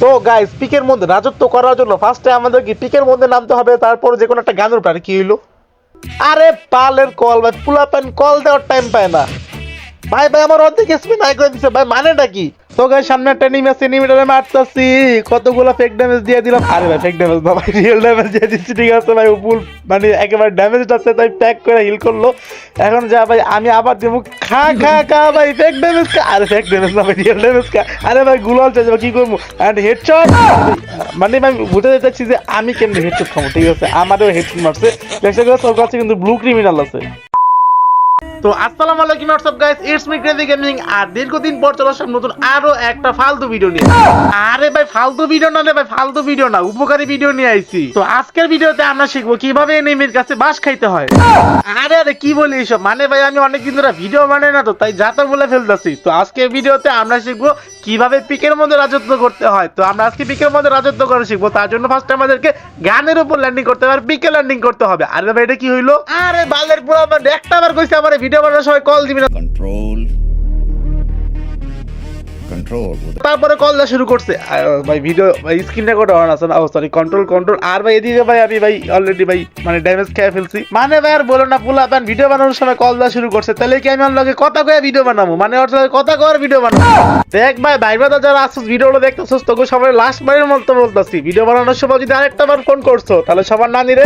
তো গাইস পিকের মধ্যে রাজত্ব করার জন্য ফার্স্টে আমাদের কি পিকের মধ্যে নামতে হবে, তারপর যে কোনো একটা গানের আর কি হইল? আরে পালের কল, ভাই পুলা প্যান কল দেওয়ার টাইম পায় না। ভাই ভাই, আমার অর্ধেক এসপি নাই করে দিছে, ভাই, মানেটা কি? তো গাই সামনে একটা নিম আছে, নিমিটারে মারতাছি। কতগুলো ফেক ড্যামেজ দিয়ে দিলাম। আরে ভাই ফেক ড্যামেজ না রিয়েল ড্যামেজ দিয়ে দিচ্ছি, ঠিক আছে ভাই মানে একেবারে তাই প্যাক করে হিল করল। এখন যা ভাই, আমি আবার দেবো। খা খা খা ভাই ফেক ড্যামেজ খা। আরে ফেক ড্যামেজ না ভাই রিয়েল ড্যামেজ খা। আরে ভাই, গুলাল চাইছে কি করব? অ্যান্ড হেডশট মানে আমি বুঝতে চাচ্ছি যে আমি কেমনি হেডশট খাব, ঠিক আছে? আমারও হেডশট মারছে। দেখা গেছে ওর কাছে কিন্তু ব্লু ক্রিমিনাল আছে। তো আসসালামু আলাইকুম guys it's me Crazy Gaming আর দীর্ঘদিন পর চলে আসলাম নতুন আরও একটা ফালতু ভিডিও নিয়ে। আরে ভাই, ফালতু ভিডিও না রে ভাই, ফালতু ভিডিও না, উপকারী ভিডিও নিয়ে আইছি। তো আজকের ভিডিওতে আমরা শিখব কীভাবে এনিমির কাছে বাস খাইতে হয়। আরে আরে, কি বলি এইসব? মানে ভাই, আমি অনেকদিন ধরে ভিডিও বানাই না তো, তাই যাতা বলে ফেলতাছি। তো আজকের ভিডিওতে আমরা শিখব কীভাবে পিকের মধ্যে রাজত্ব করতে হয়? তো আমরা আজকে পিকের মধ্যে রাজত্ব করা শিখব। তার জন্য ফার্স্ট আমাদেরকে গানের উপর ল্যান্ডিং করতে হবে আর পিকে ল্যান্ডিং করতে হবে। আরে ভাই এটা কি হইল? আরে বালের পুরো আমার একটা বার কইছে আমার ভিডিও বানানোর সময় কল দিবি না। Control control তারপরে কল দেওয়া শুরু করছে। ভাই ভিডিও অন আছে না সরি কন্ট্রোল কন্ট্রোল আর ভাই, এদিকে ভাই, আমি, ভাই অলরেডি ভাই মানে ড্যামেজ খেয়ে ফেলছি। মানে ভাই, আর বলো না প্যান ভিডিও বানানোর সময় কল দেওয়া শুরু করছে। তাহলে কি আমি কথা কয়ে ভিডিও বানাবো? মানে কথা কয়ে ভিডিও বানাবো? দেখ ভাই ভাই যারা আসছিস ভিডিওগুলো দেখতেছিস, তোকে সবাই লাস্ট বারের মতো ভিডিও বানানোর সময় যদি আরেকটা বার ফোন করছ, তাহলে সবার নানি রে।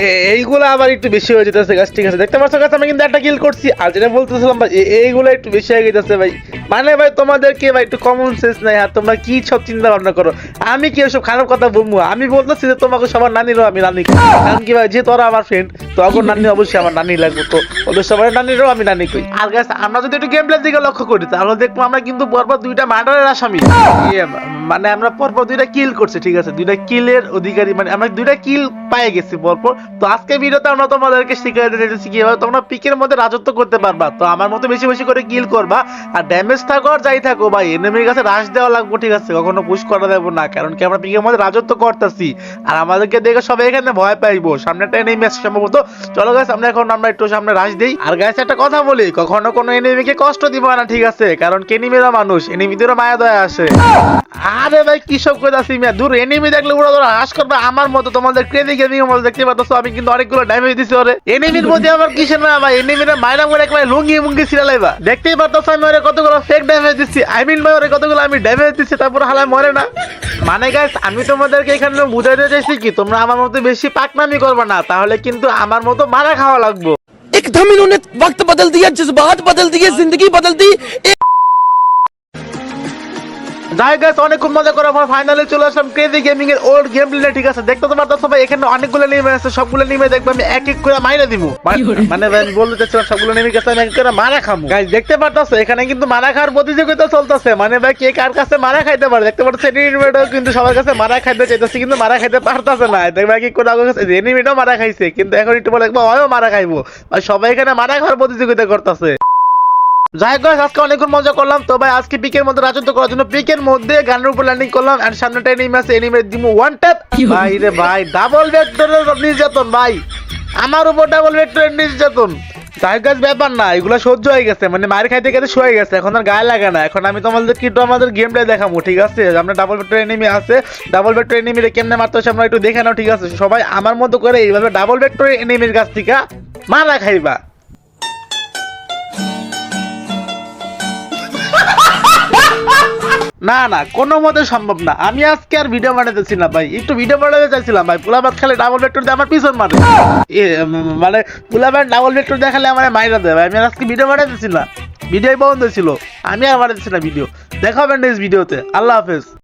এ- এইগুলো আবার একটু বেশি হয়ে যেতেছে গাছ ঠিক আছে? দেখতে পাচ্ছ গাছ আমি কিন্তু একটা কিল করছি। আর যেটা বলতেছিলাম, ভাই এইগুলো একটু বেশি হয়ে গেছে ভাই। মানে ভাই, তোমাদেরকে ভাই কমন সেন্স নাই, আর তোমরা কি সব চিন্তা ভাবনা করো? আমি কি ওসব খারাপ কথা বলব? আমি বলতেছি যে তোমাকে সবার নানি নানিরও আমি নানি। কারণ কি ভাই যে তোর আমার ফ্রেন্ড তো এখন নানি অবশ্যই আমার নানি লাগবে, তো ওদের সবার নানি নানিরও আমি নানি কই। আর গাছ আমরা যদি একটু গেম প্লের দিকে লক্ষ্য করি, তাহলে দেখব আমরা কিন্তু পরপর দুইটা মার্ডারের আসামি মানে আমরা পরপর দুইটা কিল করছি, ঠিক আছে? দুইটা কিলের অধিকারী মানে আমরা দুইটা কিল পেয়ে গেছি পরপর। তো আজকে ভিডিওতে আমরা তোমাদেরকে শিখিয়ে দিতেছি কীভাবে তোমরা পিকের মধ্যে রাজত্ব করতে পারবা। তো আমার মতো বেশি বেশি করে কিল করবা। আর ড্যামেজ থাকো আর যাই থাকো ভাই এনিমির কাছে রাশ দেওয়া লাগবে, ঠিক আছে? কখনো পুশ করা দেবো না, কারণ কি আমরা পিকের মধ্যে রাজত্ব করতেছি। আর আমাদেরকে দেখে সবাই এখানে ভয় পাইবো। সামনে একটা এনিমি আছে সম্ভবত। চলো গাছ আমরা এখন আমরা একটু সামনে রাশ দিই। আর গাছ একটা কথা বলি, কখনো কোনো এনিমিকে কষ্ট দিব না, ঠিক আছে? কারণ কেনিমিরা মানুষ এনিমিদেরও মায়া দয়া আসে। আরে ভাই কি সব কথা আছি মিয়া দূর এনিমি দেখলে ওরা তোরা হাস করবে আমার মতো তোমাদের ক্রেজি গেমিং এর মধ্যে দেখতে পাচ্ছ আমি কিন্তু অনেকগুলো ড্যামেজ দিছি ওরে এনিমির মধ্যে আমার কিসের না ভাই এনিমিরা মাইরা করে একবার লুঙ্গি মুঙ্গি সিরালাইবা দেখতেই পারতো আমি ওরে কতগুলো ফেক ড্যামেজ দিচ্ছি আই মিন ভাই ওরে কতগুলো আমি ড্যামেজ দিচ্ছি তারপর হালায় মরে না মানে গাইস আমি তোমাদেরকে এখানে বুঝাইতে চাইছি কি তোমরা আমার মতো বেশি পাকনামি করবে না তাহলে কিন্তু আমার মতো মারা খাওয়া লাগবে एकदम इन्होंने वक्त बदल दिया जज्बात बदल दिए जिंदगी बदल दी যাই গাইস অনেক খুব মজা করে আমার ফাইনালে চলে আসলাম ক্রেজি গেমিং এর ওল্ড গেম প্লে ঠিক আছে? দেখতে তো পারতো সবাই এখানে অনেকগুলো নেমে আছে সবগুলো নেমে দেখবে আমি এক এক করে মাইরা দিব। মানে আমি বলতে চাচ্ছিলাম সবগুলো নেমে গেছে আমি এক করে মারা খামু। গাইস দেখতে পারতাছো এখানে কিন্তু মারা খাওয়ার প্রতিযোগিতা চলতেছে। মানে ভাই কে কার কাছে মারা খাইতে পারে দেখতে পারতো এনিমিটাও কিন্তু সবার কাছে মারা খাইতে চাইতেছে কিন্তু মারা খাইতে পারতাছে না। দেখবে কি করে আগে এনিমিটাও মারা খাইছে কিন্তু এখন একটু বলে দেখব হয়ও মারা খাইবো। সবাই এখানে মারা খাওয়ার প্রতিযোগিতা করতেছে। যাই guys, আজকে অনেকক্ষণ মজা করলাম। তো ভাই আজকে পিকের মধ্যে রাজত্ব করার জন্য পিকের মধ্যে গানের উপর ল্যান্ডিং করলাম এন্ড সামনেটা এনিমি আছে এনিমি দিমু ওয়ান ট্যাপ ভাই রে ভাই ডাবল ভেক্টরের নির্যাতন ভাই। আমার উপর ডাবল ভেক্টরের নির্যাতন। যাই গাছ ব্যাপার না এগুলো সহ্য হয়ে গেছে মানে মার খাইতে খাইতে শুয়ে গেছে এখন আর গায়ে লাগে না। এখন আমি তোমাদের কিন্তু আমাদের গেম প্লে দেখাবো ঠিক আছে? আমরা ডাবল ভেক্টর এনিমি আছে ডাবল ভেক্টর এনিমিরে কেমনে মারতে হচ্ছে আমরা একটু দেখে নাও ঠিক আছে? সবাই আমার মতো করে এইভাবে ডাবল ভেক্টর এনিমির কাছ থেকে মারা খাইবা। না না, কোনো মতে সম্ভব না। আমি আজকে আর ভিডিও বানাতেছি না ভাই। একটু ভিডিও বানাতে চাইছিলাম ভাই। পুলাবাদ খেলে ডাবল ভেক্টর দিয়ে আমার পিছন মারে। মানে পুলাবাদ ডাবল ভেক্টর দেখালে আমার মাইরা দেয় ভাই। আমি আজকে ভিডিও বানাতেছি না। ভিডিও বন্ধ ছিল। আমি আর বানাতেছি না ভিডিও দেখা হবে নেক্সট ভিডিওতে আল্লাহ হাফেজ।